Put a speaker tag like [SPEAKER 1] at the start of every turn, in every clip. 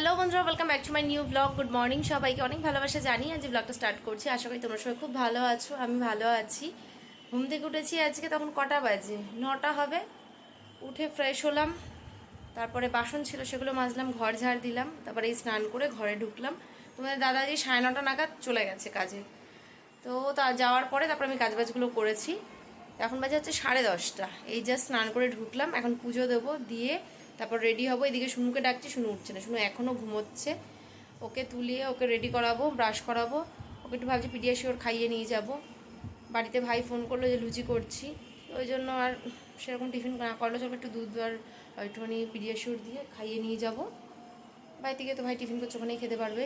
[SPEAKER 1] Hello বন্ধুরা welcome back to my new blog good morning সবাইকে অনেক ভালোবাসা জানি আজ ব্লগটা স্টার্ট করছি। আশা করি তোমরা সবাই খুব ভালো আছো, আমি ভালো আছি। ঘুম থেকে উঠেছি আজকে তখন কটা বাজে? নটা হবে। উঠে ফ্রেশ হলাম, তারপরে বাসন ছিল সেগুলো মাজলাম, ঘর ঝাড় দিলাম, তারপরে এই স্নান করে ঘরে ঢুকলাম। তোমাদের দাদাজি সাড়ে নটা নাগাদ চলে গেছে কাজে। তো তা যাওয়ার পরে তারপর আমি কাজবাজগুলো করেছি। এখন বাজে হচ্ছে সাড়ে দশটা। এই জাস্ট স্নান করে ঢুকলাম, এখন পুজো দেবো, দিয়ে তারপর রেডি হব, এদিকে শুনুকে ডাকছি শুনু উঠছে না। শুনু এখনও ঘুমোচ্ছে। ওকে তুলিয়ে ওকে রেডি করাবো ব্রাশ করাবো। ওকে একটু ভাবছি পিডিয়াশিওর খাইয়ে নিয়ে যাব। বাড়িতে ভাই ফোন করল যে লুচি করছি। ওই জন্য আর সেরকম টিফিন না করল, চলো একটু দুধ আর একটুখানি পিডিয়াশিওর দিয়ে খাইয়ে নিয়ে যাব। বাড়ি থেকে তো ভাই টিফিন করছে, ওখানেই খেতে পারবে।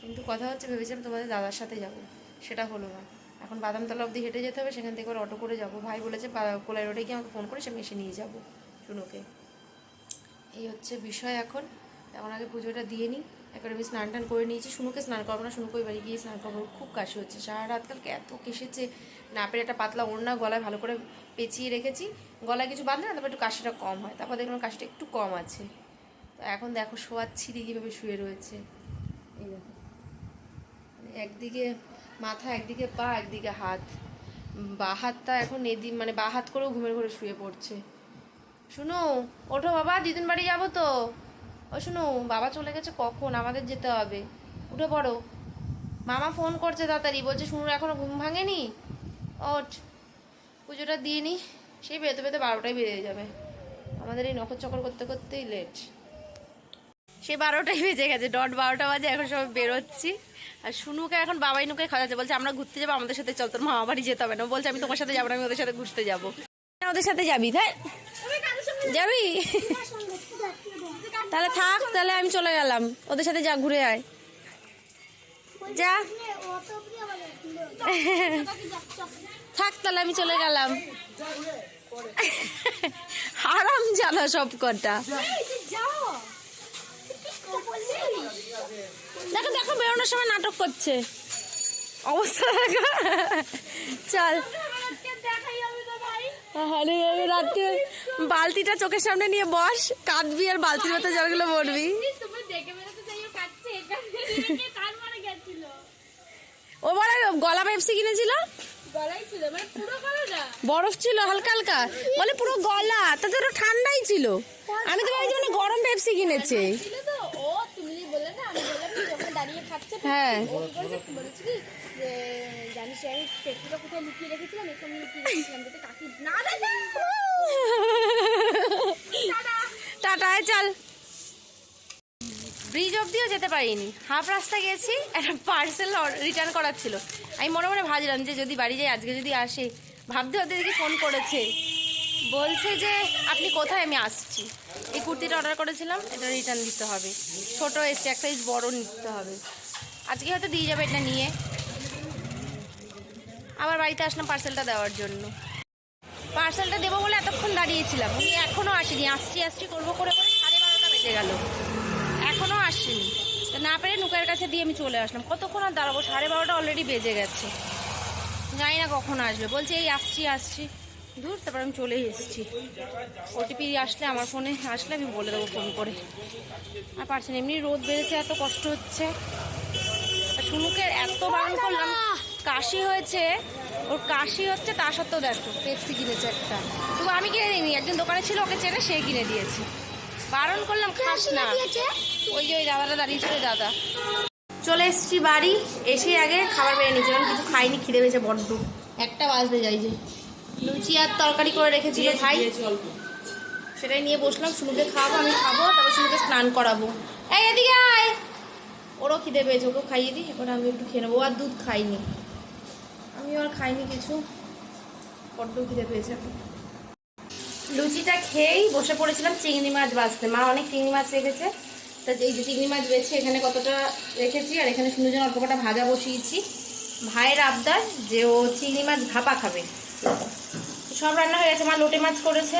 [SPEAKER 1] কিন্তু কথা হচ্ছে, ভেবেছিলাম তোমাদের দাদার সাথে যাব। সেটা হলো না। এখন বাদামতলা অবধি হেঁটে যেতে হবে, সেখান থেকে অটো করে যাব। ভাই বলেছে কোলাই রোডে গিয়ে আমাকে ফোন করে, সে এসে নিয়ে যাব শুনুকে এই হচ্ছে বিষয় এখন। তেমন আগে পুজোটা দিয়ে নিই। একবার আমি স্নান টান করে নিয়েছি। শুনুকে স্নান করব না। শুনুকে বাড়ি গিয়ে স্নান করব। খুব কাশি হচ্ছে। সারা রাত কালকে এত কেসেছে নাপের একটা পাতলা ওড়না গলায় ভালো করে পেঁচিয়ে রেখেছি। গলায় কিছু বাঁধলে না, তারপর একটু কাশিটা কম হয়। তারপর দেখলাম কাশিটা একটু কম আছে। তো এখন দেখো, শোয়াচ্ছি কীভাবে শুয়ে রয়েছে। মানে একদিকে মাথা, একদিকে পা, একদিকে হাত। বা হাতটা এখন এদিন মানে বা হাত করেও ঘুমের ঘরে শুয়ে পড়ছে। শুনো, ওঠো বাবা, দিদিন বাড়ি যাব তো। ও শুনো, বাবা চলে গেছে কখন? আমাদের যেতে হবে। উঠে পড়ো। মামা ফোন করছে তাড়াতাড়ি, বলছে শুনুর এখনও ঘুম ভাঙেনি? ওঠ, পুজোটা দিয়ে নি, সেই বেরোতে বেরোতে বারোটাই বেরিয়ে যাবে। আমাদের এই নখর চকর করতে করতেই লেট সে বারোটাই বেজে গেছে ডট বারোটা বাজে, এখন সব বেরোচ্ছি। আর শুনুকে এখন বাবাই নুকে খাওয়াচ্ছে, বলছে, আমরা ঘুরতে যাব, আমাদের সাথে চল, তোর মামা বাড়ি যেতে হবে না। বলছে, আমি তোমার সাথে যাব না, আমি ওদের সাথে ঘুরতে যাব। ওদের সাথে যাবি তাই যাবি? তাহলে থাক, তাহলে আমি চলে গেলাম। ওদের সাথে যা, ঘুরে আয়। যা। থাক, তাহলে আমি চলে গেলাম। আরাম জানা সব কটা দেখো দেখো, বেরোনোর সময় নাটক করছে। অবস্থা দেখো। চল। বালতিটা চোখের সামনে নিয়ে বস, কাঁদবি আর বালতির মতো জলগুলো মরবি ও বলে গলা পেপসি কিনেছিল? বরফ ছিল, হালকা হালকা। বলে পুরো গলা, তাতে ঠান্ডাই ছিল। আমি তো ভাবছি মানে গরম পেপসি কিনেছে। হ্যাঁ।
[SPEAKER 2] বলেছি কি যে জানিস আমি পেট্রোলটা কোথায় লুকিয়ে রেখেছিলাম একটু লুকিয়ে রেখেছিলাম যাতে কাকি না
[SPEAKER 1] টাটায় চল। ব্রিজ অবধিও যেতে পারিনি। হাফ রাস্তা গেছি একটা পার্সেল রিটার্ন করার ছিল। আমি মনে মনে ভাবছিলাম যে যদি বাড়ি যাই আজকে যদি আসে ভাবতে ভাবতে দেখি ফোন করেছে। বলছে যে আপনি কোথায়? আমি আসছি। এই কুর্তিটা অর্ডার করেছিলাম এটা রিটার্ন দিতে হবে। ছোট এসছে এক সাইজ বড় নিতে হবে। আজকে হয়তো দিয়ে যাবে এটা নিয়ে। আবার বাড়িতে আসলাম পার্সেলটা দেওয়ার জন্য। পার্সেলটা দেবো বলে এতক্ষণ দাঁড়িয়েছিলাম। উনি এখনও আসেনি। আসছি আসছি করব করে করে সাড়ে বারোটা বেজে গেল। এখনও আসেনি। তো না পেরে নুকের কাছে দিয়ে আমি চলে আসলাম। কতক্ষণ আর দাঁড়াবো? সাড়ে বারোটা অলরেডি বেজে গেছে। জানি না কখন আসবে। বলছে, এই আসছি আসছি। দূর তারপর আমি চলেই এসেছি। ওটিপি আসলে আমার ফোনে, আসলে আমি বলে দেবো ফোন করে। আর পারছি না এমনি রোদ বেড়েছে, এত কষ্ট হচ্ছে। শুনুকে এত বারণ করলাম কাশি হয়েছে। ওর কাশি হচ্ছে তা সত্ত্বেও দেখো পেপসি কিনেছে একটা। তবু আমি কিনে নিইনি একজন দোকানে ছিল ওকে চেনে সে কিনে দিয়েছে। বারণ করলাম খাস না। ওই যে ওই দাদাটা দাঁড়িয়েছিল দাদা। চলে এসেছি বাড়ি এসে আগে খাবার বেড়ে নিয়েছি কারণ কিছু খাইনি খিদে পেয়েছে বড্ড। একটা বাজতে যাই যে। লুচি আর তরকারি করে রেখেছিল ভাই। সেটাই নিয়ে বসলাম শুনুকে খাব আমি খাব তারপর শুনুকে স্নান করাবো। এই এদিকে আয়। ওরও খিদে পেয়েছে, ওকেও খাইয়ে দিই এবার আমি একটু খেয়ে নেব। আর দুধ খাইনি আমিও আর খাইনি কিছু, বড্ড খিদে পেয়েছে লুচিটা খেয়েই বসে পড়েছিলাম চিংড়ি মাছ বাছতে মা অনেক চিংড়ি মাছ রেখেছে। তা এই যে চিংড়ি মাছ বেছে এখানে কতটা রেখেছি, আর এখানে সুন্দর অল্প কটা ভাজা বসিয়েছি। ভাইয়ের আবদার যে ও চিংড়ি মাছ ভাপা খাবে। সব রান্না হয়ে গেছে, মা লোটে মাছ করেছে,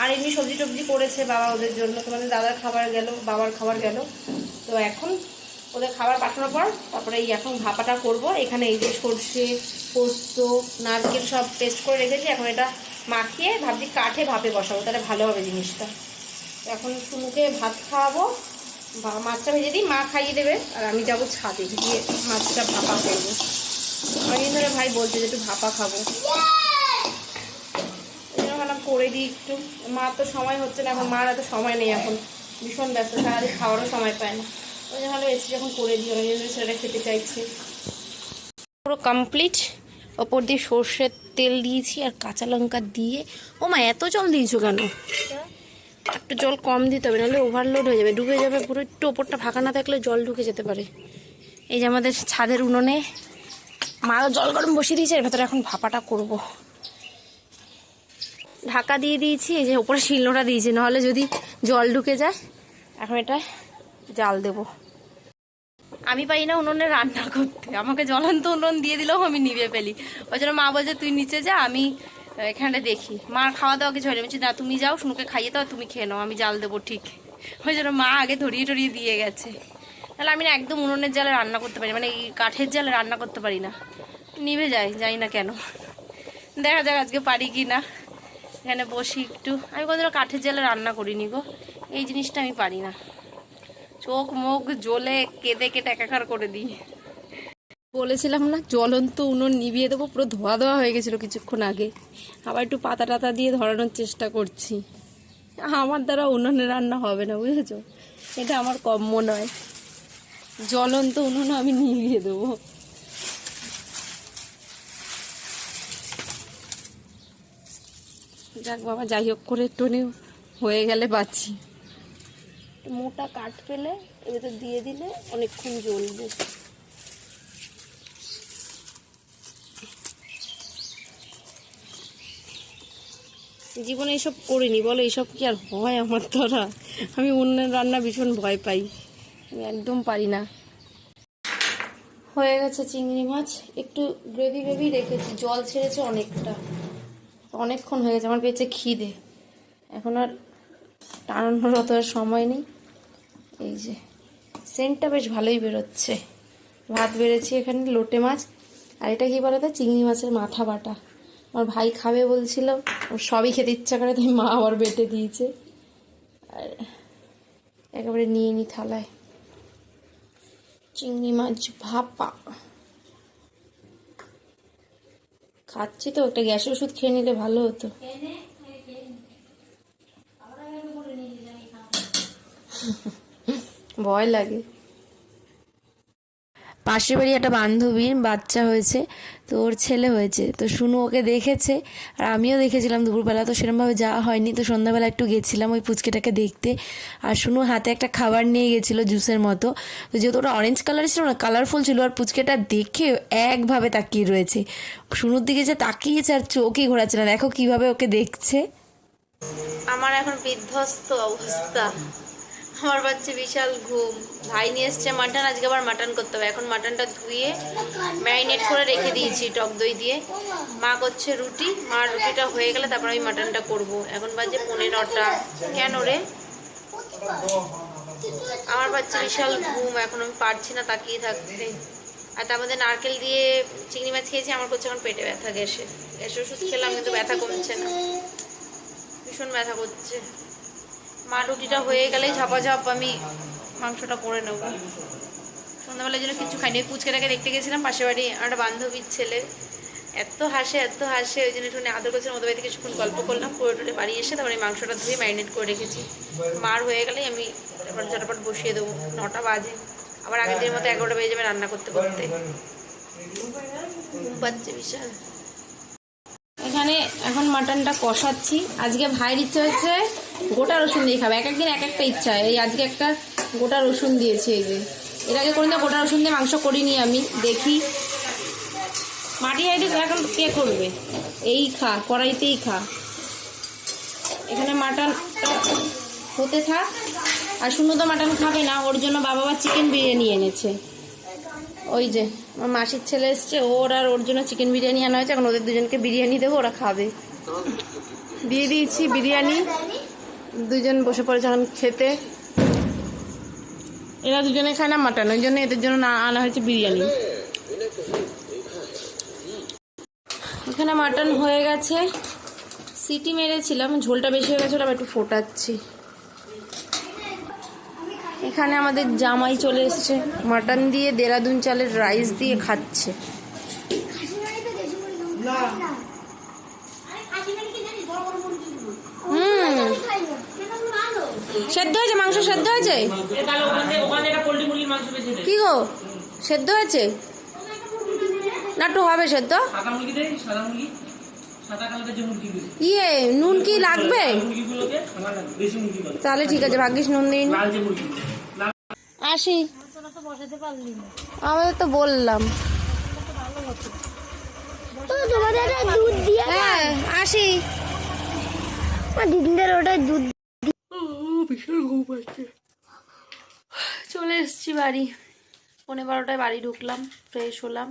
[SPEAKER 1] আর এমনি সবজি টবজি করেছে বাবা ওদের জন্য। তোমাদের দাদার খাবার গেল, বাবার খাবার গেল। তো এখন ওদের খাবার পাঠানোর পর তারপরে এই এখন ভাপাটা করব। এখানে এই যে সর্ষে, পোস্ত, নারকেল সব পেস্ট করে রেখেছি। এখন এটা মাখিয়ে ভাবছি কাঠে ভাপে বসাবো, তাহলে ভালো হবে জিনিসটা। এখন শুনুকে ভাত খাওয়াবো। মাছটা ভেজে দিই, মা খাইয়ে দেবে। আর আমি যাব ছাদে গিয়ে মাছটা ভাপা করব। অনেকদিন ধরে ভাই বলছে যে একটু ভাপা খাব। ভাবলাম করে দিই একটু। মা তো সময় হচ্ছে না, এখন মার এত সময় নেই এখন। ভীষণ ব্যস্ত, সারাদিন খাওয়ারও সময় পায় না। ওই জন্য ভালো এসে যখন করে দিই অনেকদিন ধরে সেটা খেতে চাইছে। পুরো কমপ্লিট ওপর দিয়ে সর্ষের তেল দিয়েছি আর কাঁচা লঙ্কা দিয়ে। ও মা, এত জল দিয়েছ কেন? একটু জল কম দিতে হবে, নাহলে ওভারলোড হয়ে যাবে, ডুবে যাবে পুরো। একটু ওপরটা ফাঁকা না থাকলে জল ঢুকে যেতে পারে। এই যে আমাদের ছাদের উনুনে মা জল গরম বসিয়ে দিয়েছে, এর ভেতরে এখন ভাপাটা করব। ঢাকা দিয়ে দিয়েছি, এই যে ওপরে শিলনোটা দিয়েছি, নাহলে যদি জল ঢুকে যায়, এখন এটা জাল দেবো। আমি পারি না উনুনে রান্না করতে। আমাকে জ্বলন্ত উনুন দিয়ে দিলেও আমি নিভে ফেলি। ওই জন্য মা বলছে, তুই নিচে যা, আমি এখানে দেখি। মার খাওয়া দাওয়া কিছু হয়নি। বলছি, না, তুমি যাও, শুনুকে খাইয়ে দাও, তুমি খেয়ে নাও, আমি জাল দেবো ঠিক। ওই জন্য মা আগে ধরিয়ে টরিয়ে দিয়ে গেছে। তাহলে আমি না একদম উনুনের জালে রান্না করতে পারি মানে এই কাঠের জালে রান্না করতে পারি না। নিভে যায় জানি না কেন। দেখা যাক আজকে পারি কি না। এখানে বসি একটু। আমি কোনোদিনও কাঠের জালে রান্না করিনি গো। এই জিনিসটা আমি পারি না। চোখ মুখ জ্বলে কেঁদে কেটে একাকার করে দিই। বলেছিলাম না, জ্বলন্ত উনুন নিভিয়ে দেবো, পুরো ধোয়া ধোয়া হয়ে গেছিল কিছুক্ষণ আগে। আবার একটু পাতা টাতা দিয়ে ধরানোর চেষ্টা করছি। আমার দ্বারা উনুনে রান্না হবে না, বুঝেছ? এটা আমার কম্য নয়। জ্বলন্ত উনুন আমি নিভিয়ে দেবো। যাক বাবা, যাই হোক করে একটু হয়ে গেলে বাঁচি। মোটা কাঠ পেলে ভেতর দিয়ে দিলে অনেকক্ষণ জ্বলবে। জীবনে এসব করিনি, বলো এইসব কি আর হয় আমার দ্বারা? আমি অন্যের রান্না ভীষণ ভয় পাই। আমি একদম পারি না। হয়ে গেছে চিংড়ি মাছ, একটু গ্রেভি গ্রেভি রেখেছি, জল ছেড়েছে অনেকটা। অনেকক্ষণ হয়ে গেছে, আমার পেয়েছে খিদে। এখন আর টানানোর অত সময় নেই। এই যে সেন্টটা বেশ ভালোই বেরোচ্ছে। ভাত বেড়েছি এখানে লোটে মাছ। আর এটা কি বলতো চিংড়ি মাছের মাথা বাটা। আমার ভাই খাবে বলছিল ওর সবই খেতে ইচ্ছা করে তাই মা আবার বেটে দিয়েছে। আর একেবারে নিয়ে নি থালায়। চিংড়ি মাছ ভাপা। খাচ্ছি তো একটা গ্যাসের ওষুধ খেয়ে নিলে ভালো হতো। ভয় লাগে। পাশের বাড়ি একটা বান্ধবীর বাচ্চা হয়েছে তো ওর ছেলে হয়েছে। তো শুনু ওকে দেখেছে আর আমিও দেখেছিলাম দুপুরবেলা তো সেরকমভাবে যাওয়া হয়নি। তো সন্ধ্যাবেলা একটু গেছিলাম ওই পুচকেটাকে দেখতে। আর শুনু হাতে একটা খাবার নিয়ে গেছিল জুসের মতো। তো যেহেতু ওটা অরেঞ্জ কালার ছিল না কালারফুল ছিল আর পুচকেটা দেখে একভাবে তাকিয়ে রয়েছে। শুনুর দিকে যে তাকিয়েছে আর চোখই ঘোরাচ্ছে না। দেখো কীভাবে ওকে দেখছে। আমার এখন বিধ্বস্ত অবস্থা। আমার বাচ্চা বিশাল ঘুম। ভাই নিয়ে এসছে মাটন, আজকে আবার মাটন করতে হবে। এখন মাটনটা ধুয়ে ম্যারিনেট করে রেখে দিয়েছি টক দই দিয়ে। মা করছে রুটি মার রুটিটা হয়ে গেলে তারপর আমি মাটনটা করব। এখন বাজে পনেরোটা। কেন রে? আমার বাচ্চা বিশাল ঘুম, এখন আমি পারছি না তাকিয়ে থাকতে। আর তার মধ্যে নারকেল দিয়ে চিংড়ি মাছ খেয়েছি, আমার করছে এখন পেটে ব্যথা গ্যাসে গ্যাসের ওষুধ খেলাম, কিন্তু ব্যথা কমছে না। ভীষণ ব্যথা করছে। মা রুটিটা হয়ে গেলেই ঝাপাঝাপ আমি মাংসটা করে নেব। সন্ধ্যাবেলার জন্য কিছু খাইনি পুচকেটাকে দেখতে গেছিলাম পাশে বাড়ি একটা বান্ধবীর ছেলে। এত হাসে এত হাসে, ওই জন্য একটু আদর করছিলাম, ওদের বাড়িতে কিছুক্ষণ গল্প করলাম, পুরো টুরে বাড়ি এসে তারপরে মাংসটা ধুয়ে ম্যারিনেট করে রেখেছি। মার হয়ে গেলেই আমি এবার ঝটাপট বসিয়ে দেবো, নটা বাজে। আবার আগের দিনের মতো এগারোটা বেজে যাবে রান্না করতে করতে। বিশাল। এখানে এখন মাটনটা কষাচ্ছি। আজকে ভাইয়ের ইচ্ছা হচ্ছে গোটা রসুন দিয়ে খাবে। এক একদিন এক একটা ইচ্ছা। এই আজকে একটা গোটা রসুন দিয়েছি এই যে। এর আগে কোনোদিন গোটা রসুন দিয়ে মাংস করিনি আমি। দেখি। মাটি হাইডে এখন কে করবে? এই খা, কড়াইতেই খা। এখানে মাটনটা হতে থাক। আর শুনো তো মাটন খাবে না। ওর জন্য বাবা আবার চিকেন বিরিয়ানি এনেছে। ওই যে, আমার মাসির ছেলে এসছে। ওর আর ওর জন্য চিকেন বিরিয়ানি আনা হয়েছে। এখন ওদের দুজনকে বিরিয়ানি দেবো, ওরা খাবে। দিয়ে দিয়েছি বিরিয়ানি। দুজন বসে পড়েছে এখন খেতে। এরা দুজনে খায় না মাটন, ওই জন্য এদের জন্য না আনা হয়েছে বিরিয়ানি। এখানে মাটন হয়ে গেছে। সিটি মেরেছিলাম, ঝোলটা বেশি হয়ে আবার একটু ফোটাচ্ছি। এখানে আমাদের জামাই চলে এসছে, মাটন দিয়ে দেরাদুন চালের রাইস দিয়ে খাচ্ছে। হুম। সেদ্ধ হয়েছে? মাংস সেদ্ধ হয়েছে? কি গো? সেদ্ধ হয়েছে? না একটু হবে সেদ্ধ?
[SPEAKER 3] সাদা মুরগি দে সাদা মুরগি। সাদা কালারের যে মুরগিগুলো
[SPEAKER 1] ইয়ে নুন কি লাগবে? তাহলে ঠিক আছে ভাগ্যিস নুন দিন আসি। আমাদের তো বললাম। হ্যাঁ আসি।
[SPEAKER 2] দিদিদের ওটা দুধ
[SPEAKER 1] ভীষণ ঘুম পাচ্ছে চলে এসছি বাড়ি। পনেরো বারোটায় বাড়ি ঢুকলাম ফ্রেশ হলাম।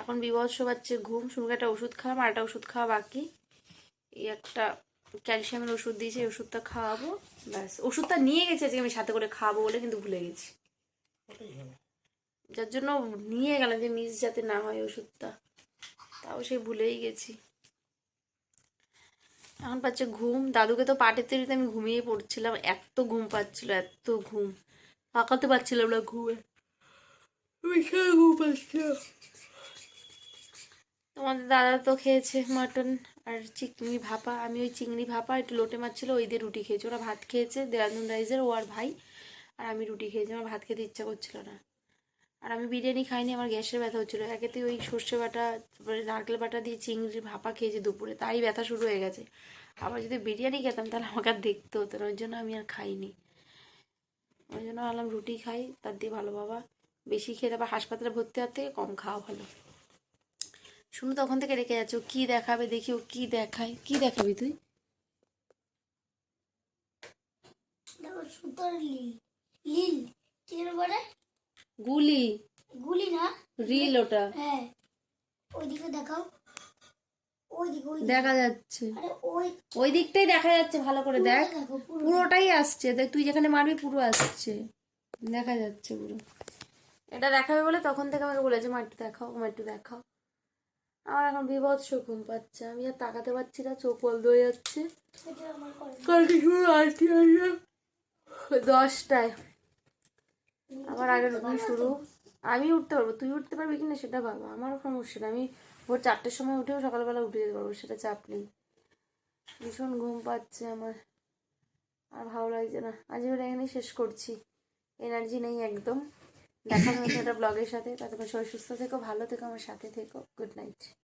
[SPEAKER 1] এখন বিভৎস পাচ্ছে ঘুম। শুনকে একটা ওষুধ খাওয়াম, আর একটা ওষুধ খাওয়া বাকি। এই একটা ক্যালসিয়ামের ওষুধ দিয়েছে ওষুধটা খাওয়াবো। ব্যাস, ওষুধটা নিয়ে গেছি আজকে আমি সাথে করে খাওয়াবো বলে, কিন্তু ভুলে গেছি। যার জন্য নিয়ে গেলাম যে মিস যাতে না হয় ওষুধটা। তাও সে ভুলেই গেছি। এখন পাচ্ছে ঘুম। দাদুকে তো পাটের তৈরিতে আমি ঘুমিয়ে পড়ছিলাম। এত ঘুম পাচ্ছিল, এত ঘুম। পাকাতে পারছিলাম না ঘুমে। বিশাল ঘুম পাচ্ছিল তোমাদের দাদা তো খেয়েছে মাটন আর চিংড়ি ভাপা। আমি ওই চিংড়ি ভাপা একটু লোটে মাছ ছিল ওই দিয়ে রুটি খেয়েছি। ওরা ভাত খেয়েছে, দেরাদুন রাইজের ও আর ভাই। আর আমি রুটি খেয়েছি, আমার ভাত খেতে ইচ্ছা করছিল না। আর আমি বিরিয়ানি খাইনি, আমার গ্যাসের ব্যথা হচ্ছিল। একেতে ওই সর্ষে বাটা, তারপরে নারকেল বাটা দিয়ে চিংড়ি ভাপা খেয়েছি দুপুরে, তাই ব্যথা শুরু হয়ে গেছে। আবার যদি বিরিয়ানি খেতাম, তাহলে আমাকে আর দেখতে হতো না, ওই জন্য আমি আর খাইনি। ওই জন্য ভাবলাম রুটি খাই, তার দিয়ে ভালো বাবা। বেশি খেয়ে তারপর হাসপাতালে ভর্তি হওয়ার থেকে কম খাওয়া ভালো। শুনু তখন থেকে রেখে যাচ্ছে, ও কী দেখাবে দেখি, ও কী দেখায়। কী দেখাবি তুই?
[SPEAKER 2] লিল লিল, কি বলে?
[SPEAKER 1] গুলি।
[SPEAKER 2] গুলি না?
[SPEAKER 1] রিল ওটা।
[SPEAKER 2] হ্যাঁ। ওইদিকে দেখাও। ওইদিকে
[SPEAKER 1] দেখা যাচ্ছে।
[SPEAKER 2] ওই
[SPEAKER 1] ওই দিকটাই দেখা যাচ্ছে ভালো করে দেখ। পুরোটাই আসছে। দেখ তুই যেখানে মারবি পুরো আসছে। দেখা যাচ্ছে পুরো। এটা দেখাবে বলে তখন থেকে আমাকে বলেছে মা একটু দেখাও মা একটু দেখাও। আমার এখন বিভৎস ঘুম পাচ্ছে। আমি আর তাকাতে পারছি না চোখ বন্ধ হয়ে যাচ্ছে। কালকে শুরু আজকে দশটায়। আবার আগের রুটিন শুরু। আমি উঠতে পারব, তুই উঠতে পারবি কিনা সেটা ভাবো আমারও সমস্যা নেই আমি ভোর চারটের সময় উঠেও সকালবেলা উঠে যেতে পারব, সেটা চাপ নেই। ভীষণ ঘুম পাচ্ছে আমার, আর ভালো লাগছে না। আজ এবার এখানেই শেষ করছি। এনার্জি নেই একদম। দেখা হয়েছে একটা ব্লগের সাথে। তাতে সবাই সুস্থ থেকো, ভালো থেকো, আমার সাথে থেকো। Good night